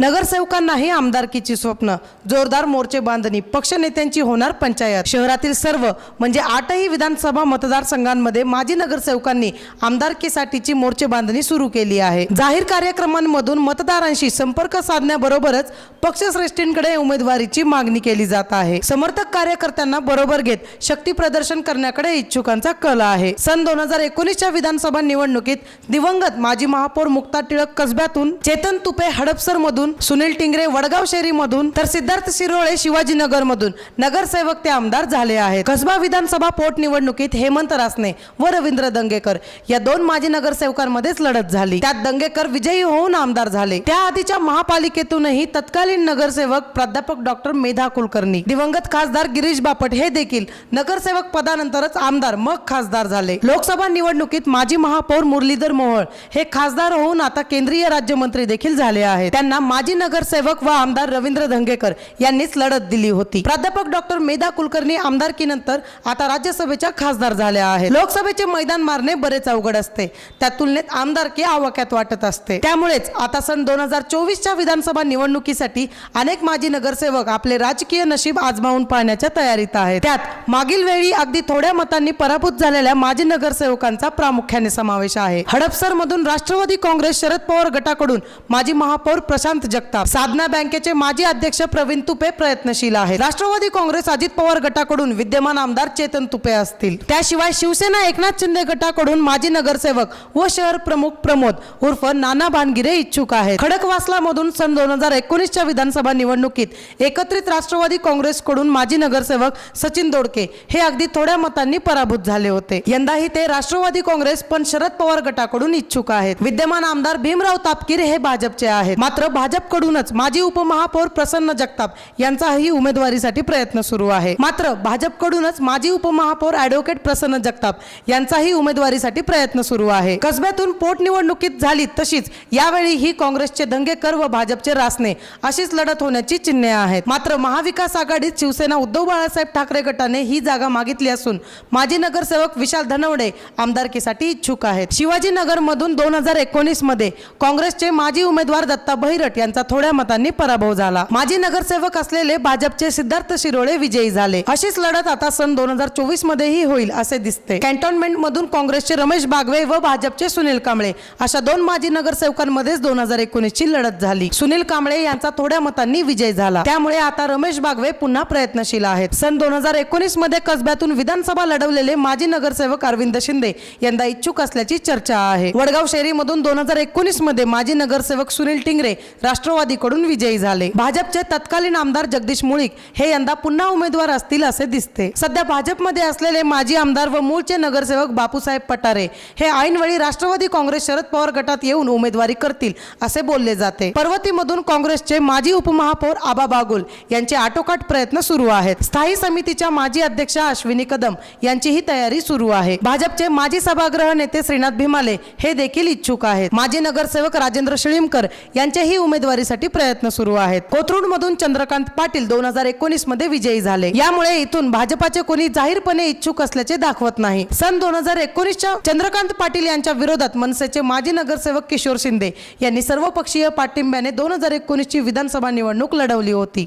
नगरसेवकांनाही आमदारकीची स्वप्न जोरदार मोर्चे बांधणी पक्षनेत्यांची होणार पंचायत. शहरातील सर्व म्हणजे आठही विधानसभा मतदारसंघांमध्ये माजी नगरसेवकांनी आमदारकीसाठीची मोर्चे बांधणी सुरू केली आहे. जाहीर कार्यक्रमांमधून मतदारांशी संपर्क साधण्याबरोबरच पक्षश्रेष्ठींकडे उमेदवारीची मागणी केली जात आहे. समर्थक कार्यकर्त्यांना बरोबर घेत शक्ती प्रदर्शन करण्याकडे इच्छुकांचा कल आहे. सन दोन हजार एकोणीसच्या विधानसभा निवडणुकीत दिवंगत माजी महापौर मुक्ता टिळक कसब्यातून चेतन तुपे हडपसर मधून मधून सुनील टिंगरे वडगाव शेरी मधून तर सिद्धार्थ शिरोळे शिवाजीनगर मधून नगरसेवक ते आमदार झाले आहेत. कसबा विधानसभा पोटनिवडणुकीत हेमंत रासने व रवींद्र दंगेकर या दोन माजी नगरसेवकांमध्येच लढत झाली. त्यात दंगेकर विजयी होऊन आमदार झाले. त्याआधीच्या महापालिकेतूनही तत्कालीन नगरसेवक प्राध्यापक डॉक्टर मेधा कुलकर्णी दिवंगत खासदार गिरीश बापट हे देखील नगरसेवक पदानंतरच आमदार मग खासदार झाले. लोकसभा निवडणुकीत माजी महापौर मुरलीधर मोहोळ हे खासदार होऊन आता केंद्रीय राज्यमंत्री देखील झाले आहेत. त्यांना माजी नगरसेवक व आमदार रवींद्र धंगेकर यांनीच लढत दिली होती. प्राध्यापक डॉक्टर मेधा कुलकर्णी आमदारकीनंतर आता राज्यसभेच्या खासदार झाल्या आहेत. लोकसभेचे मैदान मारणे बरेच अवघड असते. त्या तुलनेत आमदारकी आवाक्यात वाटत असते. त्यामुळेच आता सन दोन हजार चोवीसच्या विधानसभा निवडणुकीसाठी अनेक माजी नगरसेवक आपले राजकीय नशीब आजमावून पाहण्याच्या तयारीत आहेत. त्यात मागील वेळी अगदी थोड्या मतांनी पराभूत झालेल्या माजी नगरसेवकांचा प्रामुख्याने समावेश आहे. हडपसर मधून राष्ट्रवादी काँग्रेस शरद पवार गटाकडून माजी महापौर प्रशांत जगताप. साधना बँकेचे माजी अध्यक्ष प्रवीण तुपे प्रयत्नशील आहेत. राष्ट्रवादी काँग्रेस अजित पवार गटाकडून विद्यमान आमदार चेतन तुपे असतील. त्याशिवाय शिवसेना एकनाथ शिंदे गटाकडून माजी नगरसेवक व शहर प्रमुख प्रमोद उर्फ नाना भानगिरे इच्छुक आहेत. खडकवासला मधून सन दोन हजार एकोणीसच्या विधानसभा निवडणुकीत एकत्रित राष्ट्रवादी काँग्रेसकडून माजी नगरसेवक सचिन दोडके हे अगदी थोड्या मतांनी पराभूत झाले होते. यंदाही ते राष्ट्रवादी काँग्रेस पण शरद पवार गटाकडून इच्छुक आहेत. विद्यमान आमदार भीमराव तापकीर हे भाजपचे आहेत. मात्र भाजप भाजपकडूनच माजी उपमहापौर प्रसन्न जगताप यांचाही उमेदवारीसाठी प्रयत्न सुरू आहे. मात्र भाजपकडूनच माजी उपमहापौर ॲडव्होकेट प्रसन्न जगताप यांचाही उमेदवारीसाठी प्रयत्न सुरू आहे. कसब्यातून पोटनिवडणुकीत झाली तशीच यावेळी ही काँग्रेसचे दंगेकर व भाजपचे रासने अशीच लढत होण्याची चिन्हे आहेत. मात्र महाविकास आघाडीत शिवसेना उद्धव बाळासाहेब ठाकरे गटाने ही जागा मागितली असून माजी नगरसेवक विशाल धनवडे आमदारकीसाठी इच्छुक आहेत. शिवाजीनगर मधून दोन हजार एकोणीसमध्ये काँग्रेसचे माजी उमेदवार दत्ता बहिरट यांचा थोड्या मतांनी पराभव झाला. माजी नगरसेवक असलेले भाजपचे सिद्धार्थ शिरोळे विजयी झाले. अशीच लढत आता सन दोन हजार चोवीस मध्येही होईल असे दिसते. कॅन्टोन्मेंट मधून काँग्रेसचे रमेश बागवे व भाजपचे सुनील कांबळे अशा दोन माजी नगरसेवकांमध्येच दोन हजार एकोणीस ची लढत झाली. सुनील कांबळे यांचा थोड्या मतांनी विजय झाला. त्यामुळे आता रमेश बागवे पुन्हा प्रयत्नशील आहेत. सन दोन हजार एकोणीसमध्ये कसब्यातून विधानसभा लढवलेले माजी नगरसेवक अरविंद शिंदे यंदा इच्छुक असल्याची चर्चा आहे. वडगाव शेरीमधून दोन हजार एकोणीसमध्ये माजी नगरसेवक सुनील टिंगरे राष्ट्रवादीकडून विजयी झाले. भाजपचे तत्कालीन आमदार जगदीश मुळीक हे यंदा पुन्हा उमेदवार असतील असे दिसते. सध्या भाजपमध्ये असलेले माजी आमदार व मूळचे नगरसेवक बापूसाहेब पटारे हे ऐनवेळी राष्ट्रवादी काँग्रेस शरद पवार गटात येऊन उमेदवारी करतील असे बोलले जाते. पर्वतीमधून काँग्रेसचे माजी उपमहापौर आबा बागुल यांचे आटोकाट प्रयत्न सुरू आहेत. स्थायी समितीच्या माजी अध्यक्षा अश्विनी कदम यांचीही तयारी सुरू आहे. भाजपचे माजी सभागृह नेते श्रीनाथ भीमाले हे देखील इच्छुक आहेत. माजी नगरसेवक राजेंद्र शिळीमकर यांच्याही उमेदवारीसाठी प्रयत्न सुरू आहेत. कोथरूड मधून चंद्रकांत पाटील दोन हजार एकोणीसमध्ये विजयी झाले. यामुळे इथून भाजपाचे कोणी जाहीरपणे इच्छुक असल्याचे दाखवत नाही. सन दोन हजार एकोणीसच्या चंद्रकांत पाटील यांच्या विरोधात मनसेचे माजी नगरसेवक किशोर शिंदे यांनी सर्वपक्षीय पाठिंब्याने दोन हजार एकोणीसची विधानसभा निवडणूक लढवली होती.